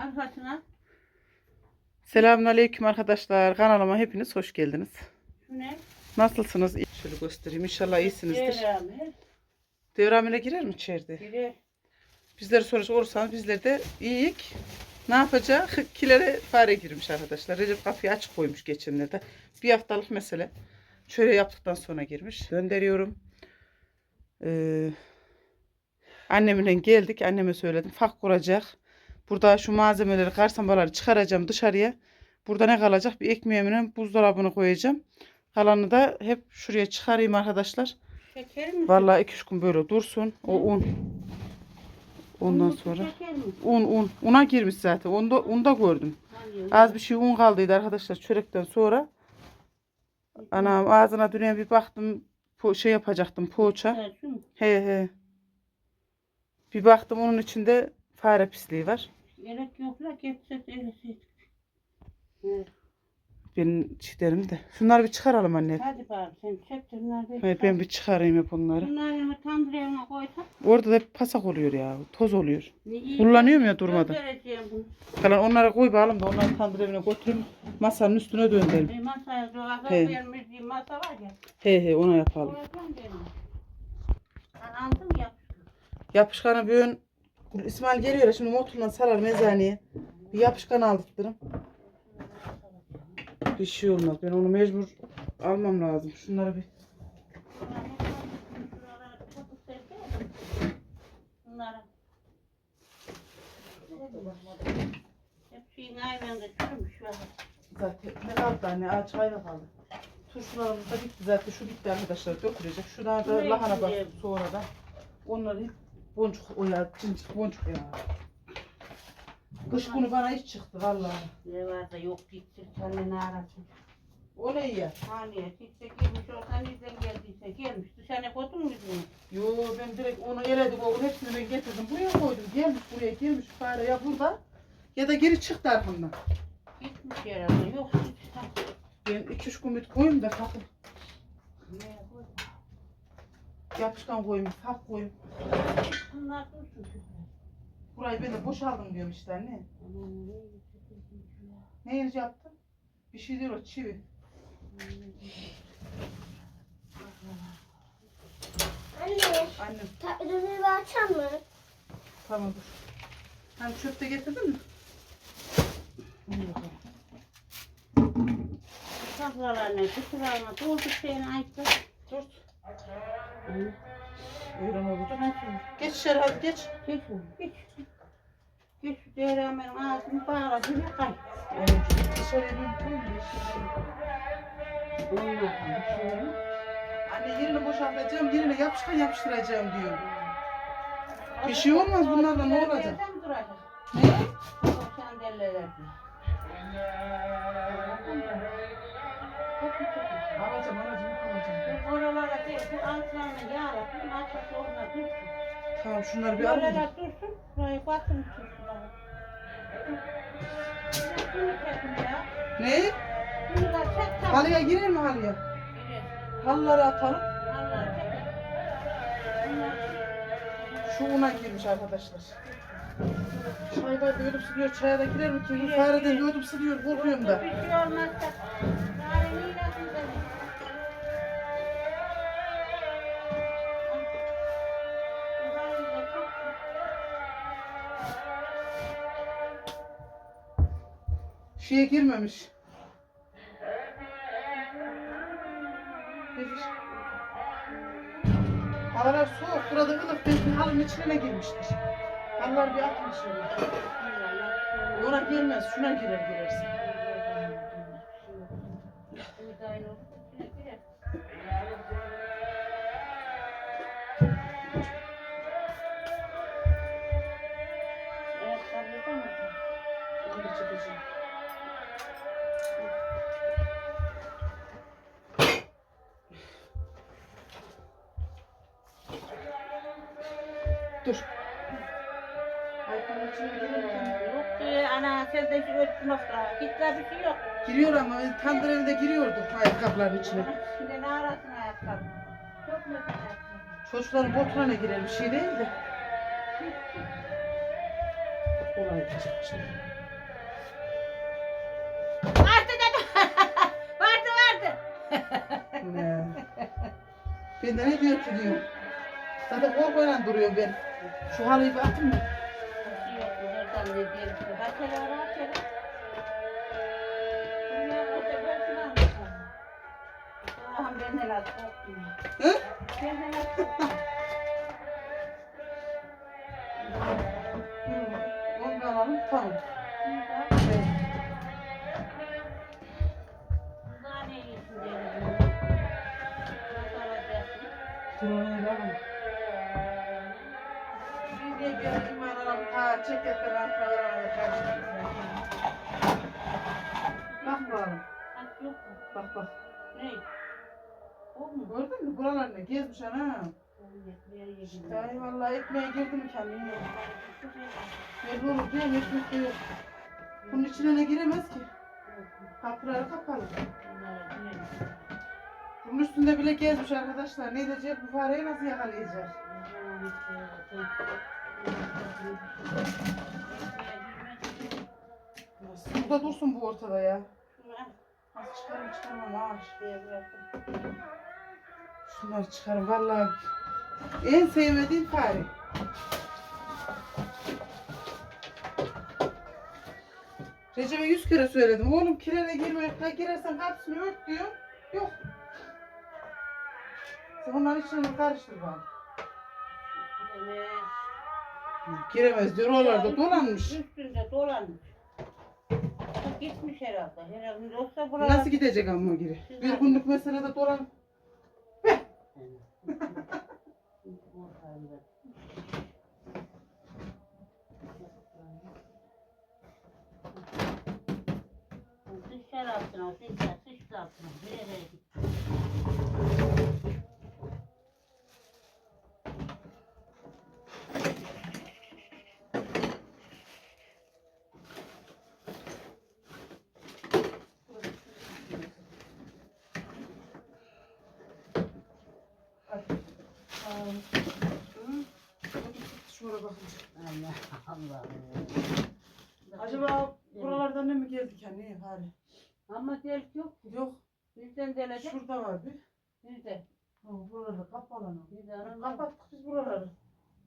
Arkasına Selamünaleyküm arkadaşlar. Kanalıma hepiniz hoş geldiniz. şu ne? Nasılsınız? Şöyle göstereyim. İnşallah iyisinizdir. Devramı. Devramine girer mi içeride? Biri Bizleri soracak olursanız bizler de iyiyik. Ne yapacak? Kilere fare girmiş arkadaşlar. Recep kapıyı açık koymuş geçenlerde. Bir haftalık mesele. Şöyle yaptıktan sonra girmiş. Gönderiyorum. Ee, annemle geldik. Anneme söyledim. Fak kuracak. Burada şu malzemeleri, karsambaları çıkaracağım dışarıya. Burada ne kalacak? Bir ekmeğimle buzdolabına koyacağım. Kalanı da hep şuraya çıkarayım arkadaşlar. şeker mi? Vallahi iki üç gün böyle dursun. O un. Ondan sonra. Un un. Una girmiş zaten. Onu da, onu da gördüm. Az bir şey un kaldıydı arkadaşlar çörekten sonra. Anam ağzına dönen bir baktım. Po şey yapacaktım poğaça. He he. Bir baktım onun içinde fare pisliği var. Gerek yok la getsek öylesiydik. Evet. Ben çiğderim de. Şunları bir çıkaralım anne. Hadi bari sen çek bunları bir ben bir çıkarayım hep onları. Bunları tandır evine koysak. Orada da hep pasak oluyor ya. Toz oluyor. ne iyi. Kullanıyorum ya durmadan. Göndereceğim bunu. Kalan onlara koy bağlam da onları tandır evine götürün. Masanın üstüne döndürelim. Bir masaya dolaba He. vermiş masa var ya. He he ona yapalım. Gönderin. Ben aldım ya. Yapışkanı bir ön İsmail geliyor ya, şimdi motorla sarar mezaneye. Bir yapışkan aldırtırım. Bir şey olmaz. Ben onu mecbur almam lazım. Şunları bir zaten ne kaldı anne? Ağaç kayda kaldı. Turşularımız da bitti zaten. Şu bitti arkadaşlar. Dökülecek. Şunlar da lahana bak sonra da. Onları boncuk o ya. Cincik boncuk ya. Kış günü bana hiç çıktı vallahi. Ne var da yok gitsin kendini arasın. O ne ya? Hani gitse girmiş olsa nereden geldiyse gelmiş. Dışarı koydun mu? Yo ben direkt onu eledim. Onun hepsini ben getirdim. Buraya koydum. Gelmiş buraya gelmiş fare ya burada. Ya da geri çıktı arkamdan. Gitmiş herhalde. Yok gitsin. Ben iki üç gün koyayım da kapı. Koydun? Yapışkan koyayım, hap koyayım. Bunlar dursun. Burayı ben de boşaldım diyorum işte anne. Aman ne yiyeceksin ya. Ne yeriz yaptım? Bir şey diyor o çivi. Anne, Annem tatlıları bir açar mı? tamam dur. Hani çöpte getirdin mi? İyi bakalım. Saklalarına, kutularına dolduk şeyini ayıktı. Dur. Hı. Öğren şunu. Geç içeri hadi geç. Geç geç. Geç şu değirmenin ağzını bağla, bir kay. Evet. Dışarıya bir sonra şöyle. Anne yerini boşaltacağım, yerine yapışkan yapıştıracağım diyor. Bir şey olmaz bunlardan, ne olacak? Ne? Sandalyeler. Alacağım, alacağım. Bu oralara değil, bu altlarını yağlatın, arkası orada dursun. Tamam şunları bir alayım. Oralar dursun, burayı batın turşuları. Bunu çekin ya. Ne? Bunu da çek tamam. Halıya girer mi halıya? Girer. Halıları atalım. Allah çek. Bunlar Şu una girmiş arkadaşlar. Çayda bir ödüm siliyor, çaya da girer mi ki? Girer. bir ödüm siliyor, korkuyorum da. Bir şey olmazsa. Şeye girmemiş. Havalar soğuk, burada ılık. Belki halının içine girmiştir. Halılar bir atmış öyle. Ona girmez, şuna girer girersin. bizi örtmezler. Gitler bir şey yok. Giriyor ama tandır elinde giriyordu ayakkabıların içine. Şimdi ne arasın ayakkabı? Çok mu Çocukların botuna ne girer bir şey değil de. Olay geçecek şimdi. Vardı dedi. vardı vardı. Ne? ben de ne diyor ki diyorum. Zaten o böyle duruyor ben. Şu halıyı bir atayım mı? Allah'ım Ay vallahi ekmeğe girdim kendime. Belli olur? Ekmek de yok. Bunun içine ne giremez ki? Kapıları kapalı. Bunun üstünde bile gezmiş arkadaşlar. Ne edecek bu fareyi nasıl yakalayacak? Burada dursun bu ortada ya. Nasıl çıkarım çıkarmam ağır. Şunları çıkarım vallahi. En sevmediğim fare. Recep'e yüz kere söyledim. Oğlum kirene girme. Ha, girersen hapsini ört diyor. Yok. Sen onların içine karıştır bana. Giremez diyor. Oralarda dolanmış. Üstünde dolanmış. Gitmiş herhalde. Herhalde yoksa buralar... Nasıl gidecek ama geri? Bir günlük meselede dolan. Dışarı altına, dışarı, dışarı altına. Nereye gitti? Şuraya bakın. Allah Allah. Acaba buralardan ne mi geldik ya? Ne hali? Ama delik yok. Yok. Bizden delecek. Şurada var bir. Bizde. Ha, buralarda kapalı aramız- Kapattık biz buraları.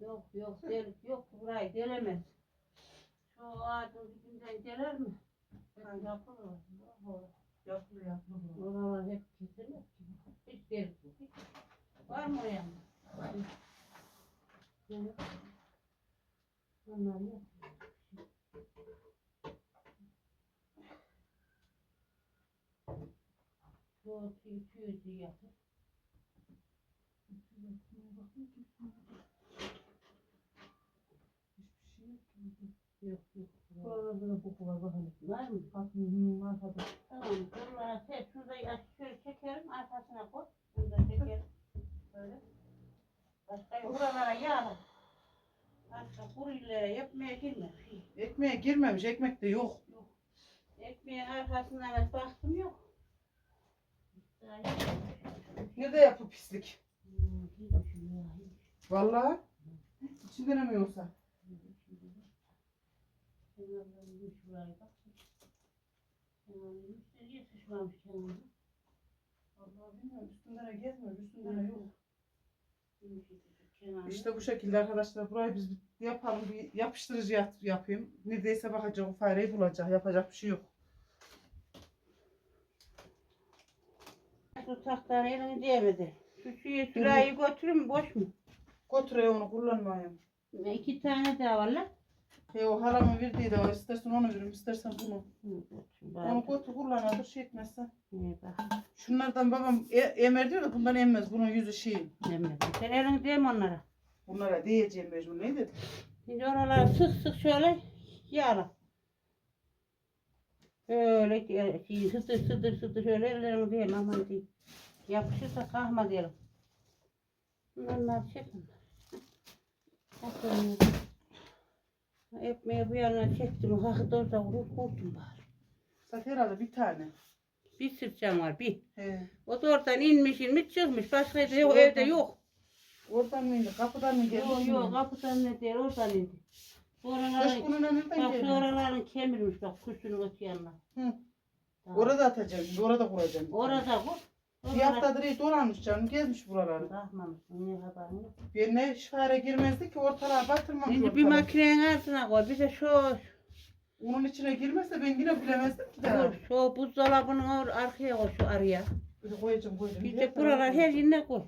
Yok yok delik yok. Burayı delemez. Şu ağacın dibinden deler mi? Yapılır. Yapılı yapılı. buralar. Oralar hep kesilir. Hiç delik yok. Var mı oraya? Yok. Onlar yok. Bu tüy tüy yapır. Yok yok. Da koku var bakalım. Var mı? Var hadi. Tamam. Bunlara sen şurada şöyle çekerim arkasına koy. Burada çekerim. Böyle. Başka yok. buralara yağ. Başka kuru illere yapmaya girme. Ekmeğe girmemiş. Ekmek de yok. Ekmeğin arkasından baktım yok. Daha yok. Nerede yapı pislik? Hmm, hiç. Vallahi. Ne mi yoksa? Kenarlarının şuraya bak. Kenarlarının üstüne niye sıçmamış kenarına? Vallahi bilmiyorum. Üstünde ne gezmiyor. Üstünde ne yok. İşte bu şekilde arkadaşlar. Burayı biz yapalım. Bir yapıştırıcı yap, yapayım. Neredeyse bakacak o fareyi bulacak. Yapacak bir şey yok. Şu tahtanı elini değmedi. Şu suyu sırayı götürün boş mu? Götürüyor onu kullanmayayım. İki tane daha var lan. He o halamın verdiği de o. İstersen onu veririm. istersen bunu. Onu götür kullan. Dur şey bak. Şunlardan babam e, emer diyor da bundan emmez. Bunun yüzü şey. Demedim. Sen elini değme onlara. Bunlara diyeceğim mecbur. Ne dedim? Şimdi oraları sık sık şöyle yağla. Öyle e, şey, sıtır sıtır sıtır şöyle ellerini değme aman diyeyim. Yapışırsa kalkma diyelim. Bunlar çekin. Bakın. Ekmeği bu yana çektim. Kalktı orada vurur kurtum bari. Zaten herhalde bir tane. Bir sırçam var bir. He. O da oradan inmiş inmiş çıkmış. Başka evde yok. İşte Evde oradan- yok. Oradan mı indi? Kapıdan mı geldi? Yok yok kapıdan ne değil oradan indi. Dış Oraların, bak şu geldi? oraların kemirmiş bak kuşun öte yanına. Hı. Tamam. Orada atacağım. Orada kuracağım. Orada bu. Bir haftadır iyi dolanmış canım. Gezmiş buraları. Bakmamışsın niye haberin yok. Bir ne şifare girmezdi ki ortalığa batırmamış Şimdi bir makinenin altına koy. Bir de şu, Onun içine girmezse ben yine bilemezdim ki daha. şu, şu buzdolabının or arkaya koy şu araya. Böyle koyacağım koyacağım. Bir de buralar her yerine koy.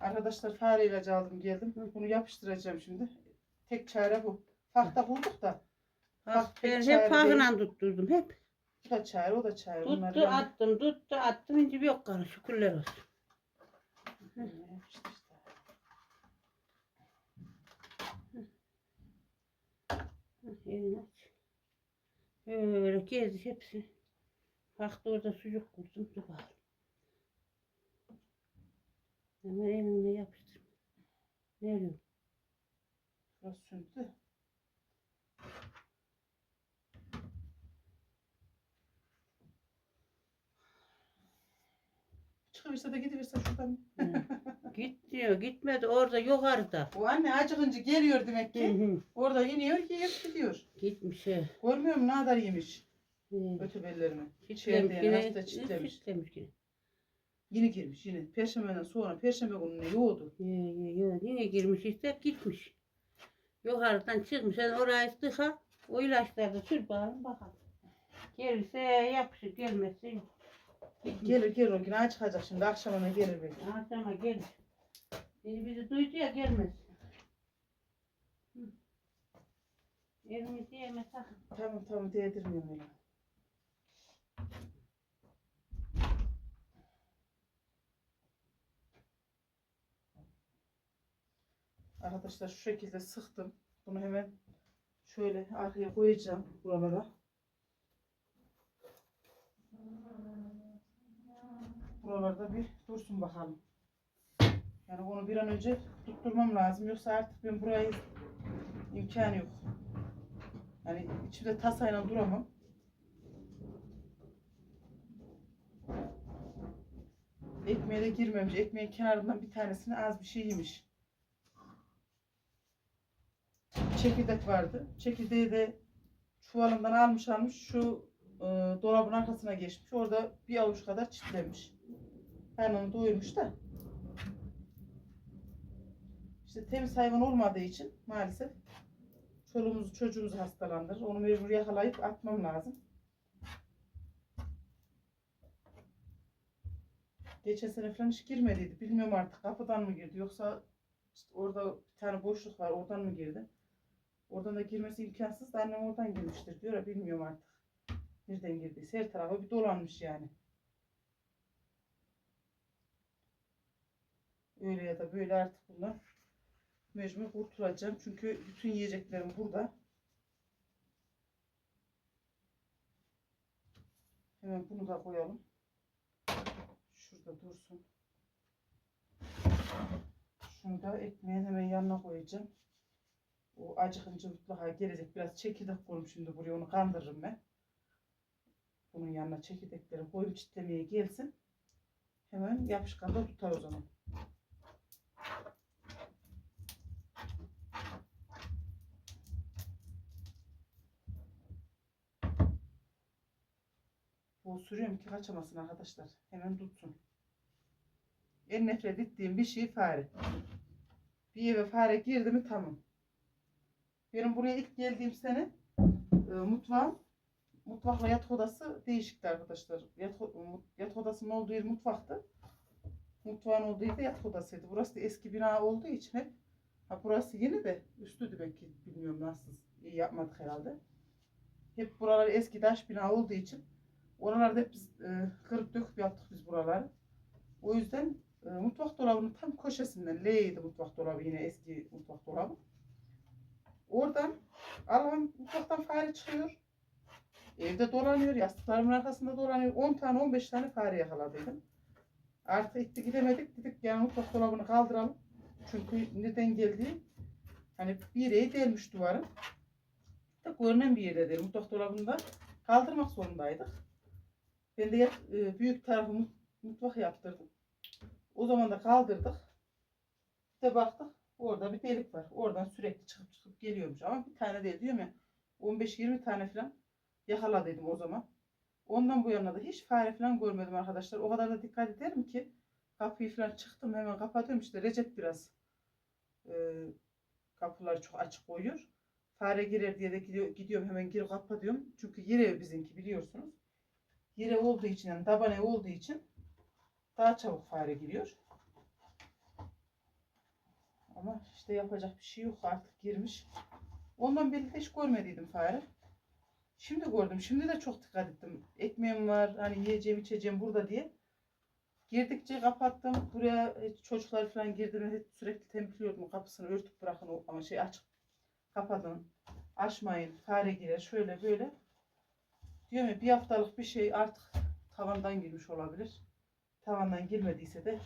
Arkadaşlar fare ilacı aldım geldim. Bunu yapıştıracağım şimdi. Tek çare bu. Tahta bulduk da. Bak tek ben çare hep pahınan tutturdum hep. Bu da çare o da çare. Tuttu yani- attım tuttu attım. Şimdi bir yok karı şükürler olsun. Yapıştı işte. Hı, Elini aç. Böyle gezdik hepsi. Baktı orada sucuk kurdum. Dur bakalım. Hemen elimle yapıştır. Ne diyorsun? Biraz sündü. Çıkıverse de gidiverse şuradan. Git diyor. Gitmedi orada yukarıda. Bu anne acıkınca geliyor demek Hı ki. hı. Orada iniyor yiyip gidiyor. Gitmiş he. Görmüyor musun ne kadar yemiş Hı. ötebellerini. Çitlemiş Çiğneyen yine. hasta çitlemiş. Çitlemiş yine. Yine girmiş yine. Perşembeden sonra perşembe gününe yoğdu. Ye, ye, ye. Yine girmiş işte gitmiş. Yukarıdan çıkmış. Sen orayı tıka. O ilaçları da sür bakalım bakalım. Gelirse yapışır. Gelmezse yok. Gelir gelir o gün çıkacak şimdi akşamına gelir belki. Akşama gelir. Şimdi bizi duydu ya gelmez. Hı. Elimizi yeme sakın. Tamam tamam değdirmiyorum öyle. Arkadaşlar şu şekilde sıktım. Bunu hemen şöyle arkaya koyacağım buralara. Buralarda bir dursun bakalım. Yani onu bir an önce tutturmam lazım. Yoksa artık ben burayı imkanı yok. Yani içimde tasayla duramam. Ekmeğe de girmemiş. Ekmeğin kenarından bir tanesini az bir şey yemiş. Çekirdek vardı. Çekirdeği de çuvalından almış almış şu e, dolabın arkasına geçmiş. Orada bir avuç kadar çitlemiş. Onu doyurmuş da. İşte temiz hayvan olmadığı için maalesef çoluğumuzu çocuğumuzu hastalandırır. Onu mecbur yakalayıp atmam lazım. Geçen sene falan hiç girmediydi. Bilmiyorum artık kapıdan mı girdi yoksa işte orada bir tane boşluk var oradan mı girdi? Oradan da girmesi imkansız da annem oradan girmiştir diyor ya bilmiyorum artık. Nereden girdiyse her tarafa bir dolanmış yani. Öyle ya da böyle artık bunlar mecbur kurtulacağım. Çünkü bütün yiyeceklerim burada. Hemen bunu da koyalım. Şurada dursun. Şunu da ekmeğin hemen yanına koyacağım. O acıkınca mutlaka gelecek. Biraz çekirdek koyayım şimdi buraya onu kandırırım ben. Bunun yanına çekirdekleri koyup çitlemeye gelsin. Hemen yapışkanda tutar o zaman. Sürüyorum ki kaçamasın arkadaşlar. Hemen tutsun. En nefret ettiğim bir şey fare. Bir eve fare girdi mi tamam. Benim buraya ilk geldiğim sene e, mutfağım mutfakla yatak odası değişikti arkadaşlar. Yatak, yatak odasının olduğu yer mutfaktı. Mutfağın olduğu yer yatak odasıydı. Burası da eski bina olduğu için hep ha burası yeni de üstü demek ki bilmiyorum nasıl iyi yapmadık herhalde. Hep buralar eski taş bina olduğu için oralarda hep biz e, kırıp döküp yaptık biz buraları. O yüzden e, mutfak dolabının tam köşesinden L'ydi mutfak dolabı yine eski mutfak dolabı. Oradan Allah'ım mutfaktan fare çıkıyor. Evde dolanıyor, yastıklarımın arkasında dolanıyor. 10 tane 15 tane fare yakaladıydım. Artık gitti gidemedik dedik yani mutfak dolabını kaldıralım. Çünkü neden geldiği hani bir yere delmiş duvarın. Da görünen bir yerde değil. Mutfak dolabında kaldırmak zorundaydık. Ben de e, büyük tarafı mut- mutfak yaptırdım. O zaman da kaldırdık. Bir de baktık orada bir delik var. Oradan sürekli çıkıp çıkıp geliyormuş. Ama bir tane değil diyorum ya. 15-20 tane falan yakaladıydım o zaman. Ondan bu yana da hiç fare falan görmedim arkadaşlar. O kadar da dikkat ederim ki kapıyı falan çıktım hemen kapatıyorum işte Recep biraz e, kapıları çok açık koyuyor. Fare girer diye de gidiyor, gidiyorum hemen geri kapatıyorum. Çünkü yer ev bizimki biliyorsunuz. Yer ev olduğu için yani taban ev olduğu için daha çabuk fare giriyor. Ama işte yapacak bir şey yok artık girmiş. Ondan beri hiç görmediydim fare. Şimdi gördüm. Şimdi de çok dikkat ettim. Ekmeğim var. Hani yiyeceğim içeceğim burada diye. Girdikçe kapattım. Buraya çocuklar falan girdi mi hep sürekli tembihliyordum. Kapısını örtüp bırakın ama şey açık. Kapatın. Açmayın. Fare girer. Şöyle böyle. Diyorum ya bir haftalık bir şey artık tavandan girmiş olabilir. Tavandan girmediyse de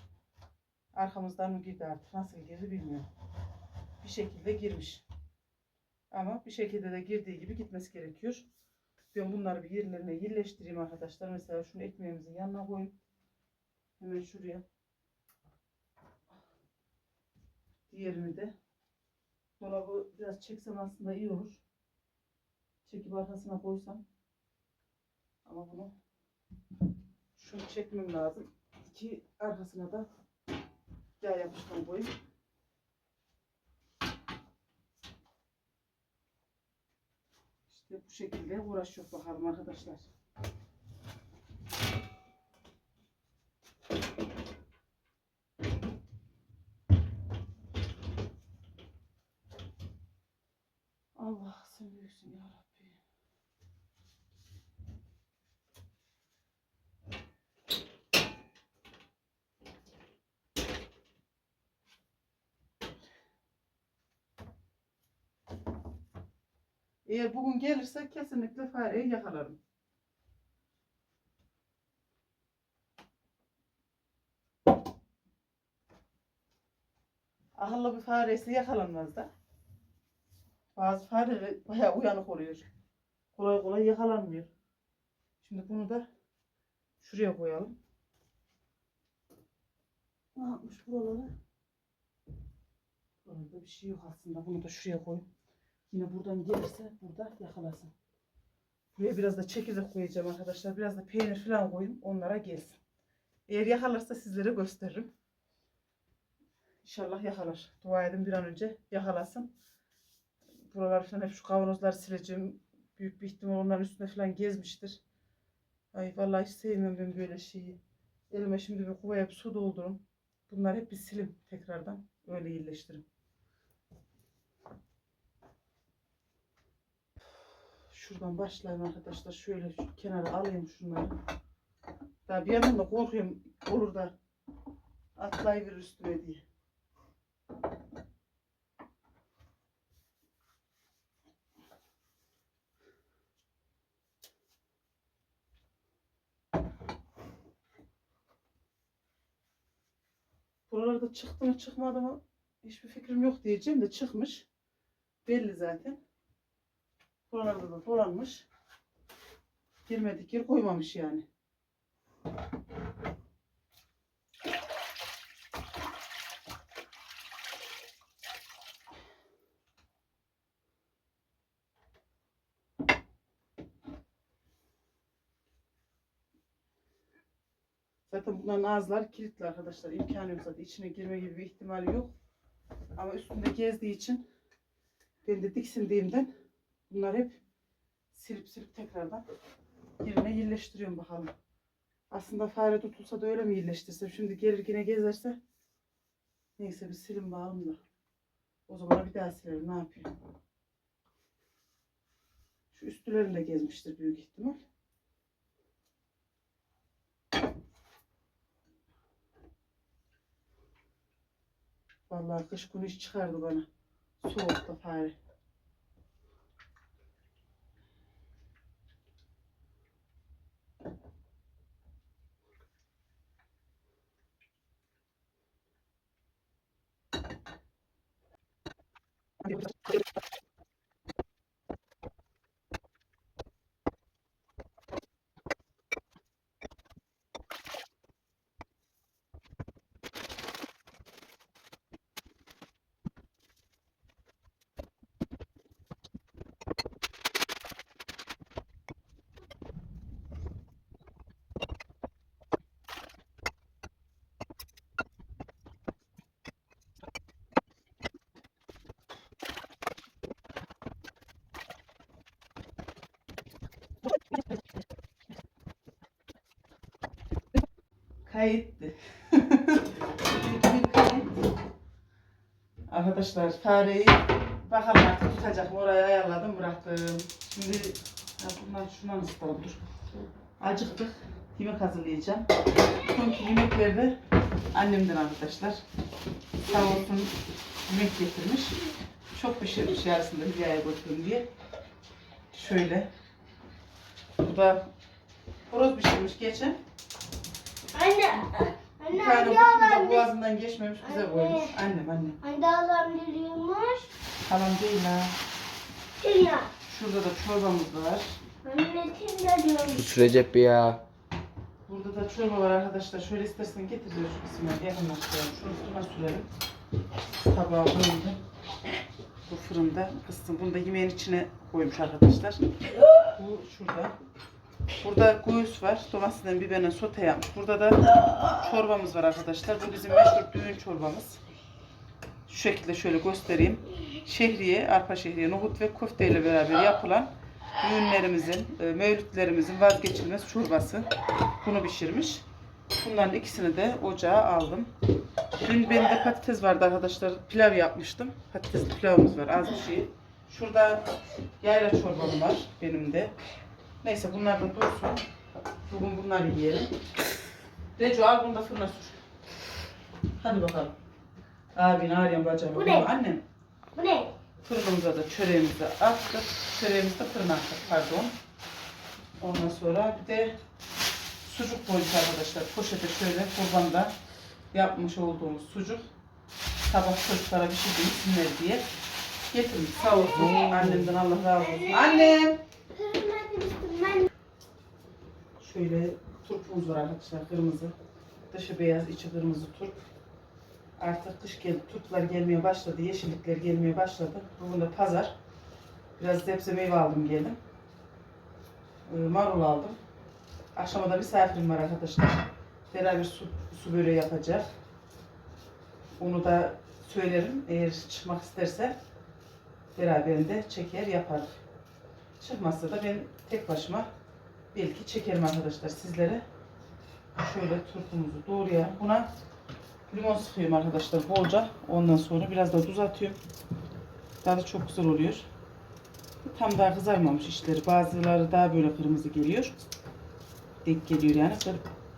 arkamızdan mı girdi artık. Nasıl girdi bilmiyorum. Bir şekilde girmiş. Ama bir şekilde de girdiği gibi gitmesi gerekiyor. Ben bunları bir yerlerine yerleştireyim arkadaşlar. Mesela şunu ekmeğimizin yanına koyayım. Hemen şuraya. Diğerini de. Dolabı biraz çeksem aslında iyi olur. Çekip arkasına koysam. Ama bunu şunu çekmem lazım. Ki arkasına da yağ yapışkan koyayım. İşte bu şekilde uğraşıyor bakalım arkadaşlar. Allah sen büyüksün ya Rabbi. Eğer bugün gelirse kesinlikle fareyi yakalarım. Akıllı bir faresi yakalanmaz da. Bazı fareler bayağı uyanık oluyor. Kolay kolay yakalanmıyor. Şimdi bunu da şuraya koyalım. Ne yapmış buralara? Burada bir şey yok aslında. Bunu da şuraya koyayım. Yine buradan gelirse burada yakalasın. Buraya biraz da çekirdek koyacağım arkadaşlar. Biraz da peynir falan koyayım. Onlara gelsin. Eğer yakalarsa sizlere gösteririm. İnşallah yakalar. Dua edin bir an önce yakalasın. Buralar falan hep şu kavanozları sileceğim. Büyük bir ihtimal onların üstüne falan gezmiştir. Ay vallahi hiç sevmiyorum ben böyle şeyi. Elime şimdi bir kovaya bir su doldurun. Bunlar hep bir silim tekrardan. Öyle iyileştirin. Şuradan başlayayım arkadaşlar. Şöyle şu kenara alayım şunları. Daha bir yandan da korkuyorum. Olur da atlayıverir üstüme diye. Buralarda çıktı mı çıkmadı mı hiçbir fikrim yok diyeceğim de çıkmış. Belli zaten. Buralarda da dolanmış. Girmedik yer koymamış yani. Zaten bunların ağızları kilitli arkadaşlar. İmkanı yok zaten. İçine girme gibi bir ihtimali yok. Ama üstünde gezdiği için ben de diksindiğimden bunlar hep silip silip tekrardan yerine yerleştiriyorum bakalım. Aslında fare tutulsa da öyle mi yerleştirsem? Şimdi gelir yine gezerse neyse bir silin bakalım da. O zaman bir daha silerim. Ne yapayım? Şu üstlerini de gezmiştir büyük ihtimal. Vallahi kış günü iş çıkardı bana. Soğukta fare. Kayıttı. Arkadaşlar fareyi bakalım artık tutacak mı oraya ayarladım bıraktım. Şimdi ya bundan şundan ısıtalım dur. Acıktık. Yemek hazırlayacağım. Çünkü yemekleri de annemden arkadaşlar. Sağ olsun yemek getirmiş. Çok pişirmiş yarısında Hülya'ya götürün diye. Şöyle. Bu da horoz pişirmiş geçen. Anne. Bir Anne tane anne kutumda alan boğazından geçmemiş bize Anne. koymuş. Annem annem. Anne alan diliyormuş. Halam değil ha. Dünya. Şurada da çorbamız var. Anne kim de diyormuş. Sus Recep ya. Burada da çorba var arkadaşlar. Şöyle istersen getir diyor şu kısmına. Yakınlaştıralım. Şunu fırına sürelim. Tabağa koyalım. Bu fırında kıstım. Bunu da yemeğin içine koymuş arkadaşlar. Bu şurada. Burada göğüs var. Domatesden biberle sote yapmış. Burada da çorbamız var arkadaşlar. Bu bizim meşhur düğün çorbamız. Şu şekilde şöyle göstereyim. Şehriye, arpa şehriye, nohut ve köfte ile beraber yapılan düğünlerimizin, e, mevlütlerimizin vazgeçilmez çorbası. Bunu pişirmiş. Bunların ikisini de ocağa aldım. Dün benim de patates vardı arkadaşlar. Pilav yapmıştım. Patatesli pilavımız var az bir şey. Şurada yayla çorbam var benim de. Neyse bunlar da dursun. Bugün bunları yiyelim. Reco al bunu da fırına sür. Hadi bakalım. Abin ağrıyan bacağım. Bu ne? Annem. Bu ne? Fırınımıza da çöreğimizi attık. Çöreğimizi de fırına attık pardon. Ondan sonra bir de sucuk koyduk arkadaşlar. Poşete şöyle kurbanda yapmış olduğumuz sucuk. Sabah çocuklara bir şey yesinler diye getirmiş. Sağ olsun. Annemden Allah razı olsun. Annem! Kırmızı demiştim ben. Şöyle turpumuz var arkadaşlar kırmızı. Dışı beyaz, içi kırmızı turp. Artık kış geldi. Turplar gelmeye başladı. Yeşillikler gelmeye başladı. Bugün de pazar. Biraz zepse meyve aldım geldim. Ee, marul aldım. Akşama da misafirim var arkadaşlar. Beraber su, su böreği yapacak. Onu da söylerim. Eğer çıkmak isterse beraberinde çeker yaparız. Çıkmazsa da ben tek başıma belki çekerim arkadaşlar sizlere. Şöyle turpumuzu doğrayalım. Buna limon sıkıyorum arkadaşlar bolca. Ondan sonra biraz da tuz atıyorum. Tadı çok güzel oluyor. Tam daha kızarmamış işleri. Bazıları daha böyle kırmızı geliyor. Denk geliyor yani.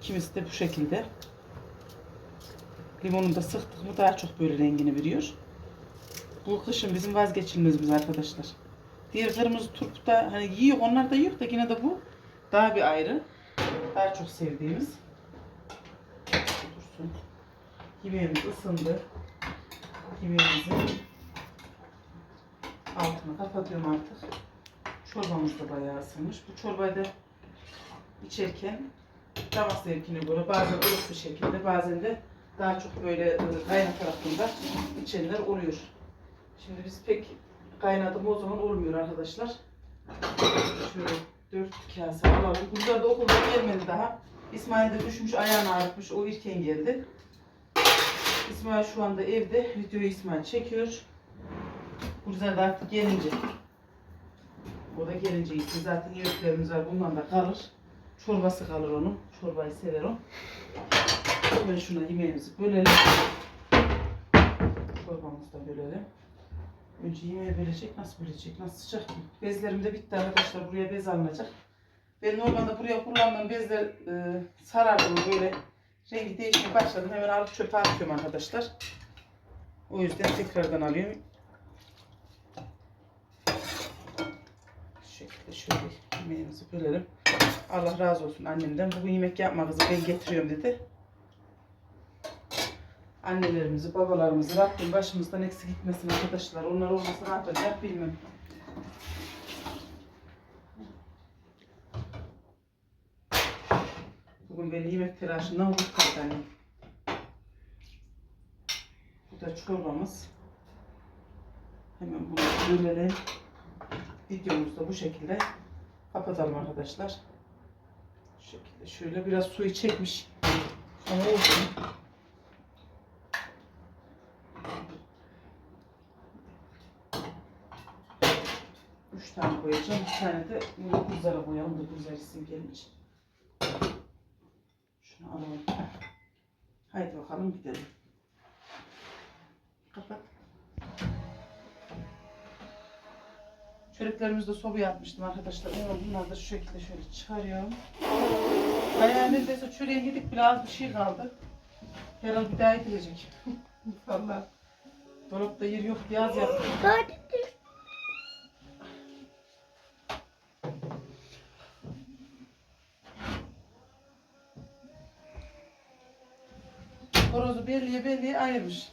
Kimisi de bu şekilde. Limonu da sıktık mı daha çok böyle rengini veriyor. Bu kışın bizim vazgeçilmezimiz arkadaşlar. Diğer kırmızı turp da hani yiyor onlar da yiyor da yine de bu daha bir ayrı. Daha çok sevdiğimiz. Dursun. Yemeğimiz ısındı. Yemeğimizin altını kapatıyorum artık. Çorbamız da bayağı ısınmış. Bu çorbayı da içerken damak zevkine göre bazen ılık bir şekilde bazen de daha çok böyle kaynak tarafında içenler oluyor. Şimdi biz pek kaynadım o zaman olmuyor arkadaşlar. Şöyle dört kase alalım. Bunlar da okulda gelmedi daha. İsmail de düşmüş ayağını ağrıtmış. O erken geldi. İsmail şu anda evde. Videoyu İsmail çekiyor. Gülizar da artık gelince. O da gelince gitti. Zaten yemeklerimiz var. Bundan da kalır. Çorbası kalır onun. Çorbayı sever o. Ben şuna yemeğimizi bölelim. Çorbamızı da bölelim. Önce yemeği bölecek. Nasıl bölecek? Nasıl sıcak? Bezlerim de bitti arkadaşlar. Buraya bez alınacak. Ben normalde buraya kullandığım bezler e, sarardı mı böyle rengi değişmeye başladı. Hemen alıp çöpe atıyorum arkadaşlar. O yüzden tekrardan alıyorum. Şekilde şöyle yemeğimizi bölelim. Allah razı olsun annemden. Bugün yemek yapma kızı ben getiriyorum dedi. Annelerimizi, babalarımızı Rabbim başımızdan eksik gitmesin arkadaşlar. Onlar olmasa ne yapacak bilmem. Bugün beni yemek telaşından unutmadı annem. Bu da çorbamız. Hemen bunu bölelim. Videomuzu da bu şekilde kapatalım arkadaşlar. Şu şekilde şöyle biraz suyu çekmiş. Ama olsun. Üç tane koyacağım. Bir tane de bunu kuzlara koyalım da kuzlar isim gelince. Şunu alalım. Haydi bakalım gidelim. Kapat. Çöreklerimizi de sobaya atmıştım arkadaşlar. Evet, bunları da şu şekilde şöyle çıkarıyorum. Bayağı neredeyse çöreğe yedik bile az bir şey kaldı. Herhalde bir daha edilecek. Vallahi. Dolapta yer yok diye az yaptım. Ayırmış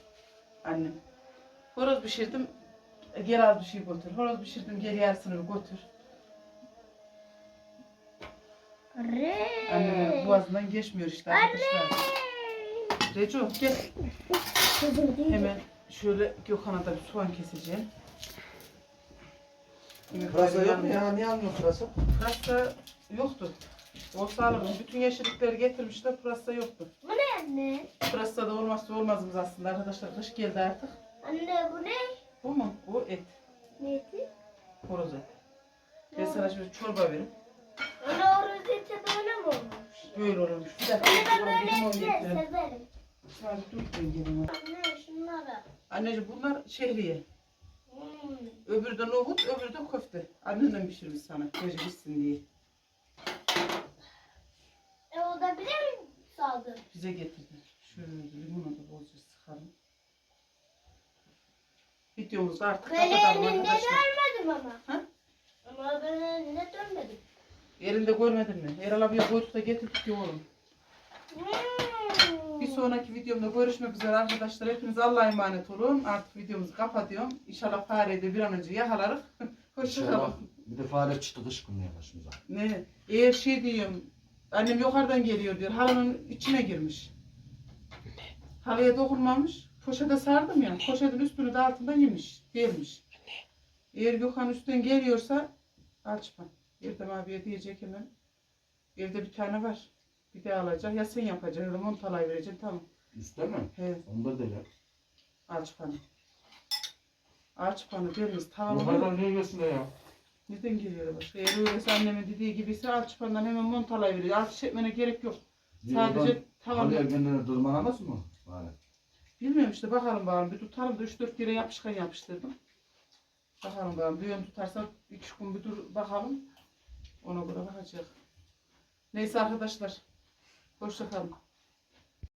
annem. Horoz pişirdim, geri az bir şey götür. Horoz pişirdim, geri yarısını götür. Annemin boğazından geçmiyor işte arkadaşlar. Reco gel. Hemen şöyle Gökhan'a da bir soğan keseceğim. Pırasa yok mu ya? Niye almıyor pırasa? Pırasa yoktu. Olsa alırım. Bütün yeşillikleri getirmişler, pırasa yoktu. Ne anne? Pırasa da olmazsa olmazımız aslında arkadaşlar. Kış geldi artık. Anne bu ne? Bu mu? Bu et. Neydi? Horoz et. Ben sana şimdi çorba vereyim. Anne o rozete böyle mi olmuş? Böyle olurmuş. Bir dakika. Anne ben böyle getirelim. severim. Hadi dur ben geleyim. Anne şunlara. Anneciğim bunlar şehriye. Hmm. Öbürü de nohut, öbürü de köfte. Annenem pişirmiş sana. Gece gitsin diye. E o da bile mi saldı? Bize getirdi. Şöyle limonu da bolca sıkalım. Videomuzu artık Ben kapatalım elinde arkadaşlar. görmedim ama. Ha? Ama ben elinde dönmedim. Elinde görmedin mi? Erol abiye koyduk da getirdik ya oğlum. Hmm. Bir sonraki videomda görüşmek üzere arkadaşlar. Hepiniz Allah'a emanet olun. Artık videomuzu kapatıyorum. İnşallah fareyi de bir an önce yakalarız. Hoşçakalın. Bir de fare çıktı kış gününe başımıza. Ne? Eğer şey diyorum. Annem yukarıdan geliyor diyor. Halının içine girmiş. Halıya dokunmamış. Poşete sardım ya. Poşetin üstünü de altından yemiş. Vermiş. Eğer Gökhan üstten geliyorsa açma. Erdem abiye diyecek hemen. Evde bir tane var. Bir de alacak. Ya sen yapacaksın ya da montalay vereceksin. Tamam. Üstte mi? He. Onda değil. Aç panı. Aç panı deriniz. Tamam. Yukarıdan niye gelsin ya? Neden geliyor başka? Eğer öyleyse annemin dediği gibiyse alçıpandan hemen montalay veriyor. Alçış etmene gerek yok. Sadece tamam. Halıya kendine tırmanamaz mı? Fare. Bilmiyorum işte bakalım bakalım. Bir tutalım da 3-4 kere yapışkan yapıştırdım. Bakalım bakalım. Bir yön tutarsa 2 gün bir dur bakalım. Ona göre bakacak. Neyse arkadaşlar. Hoşça kalın.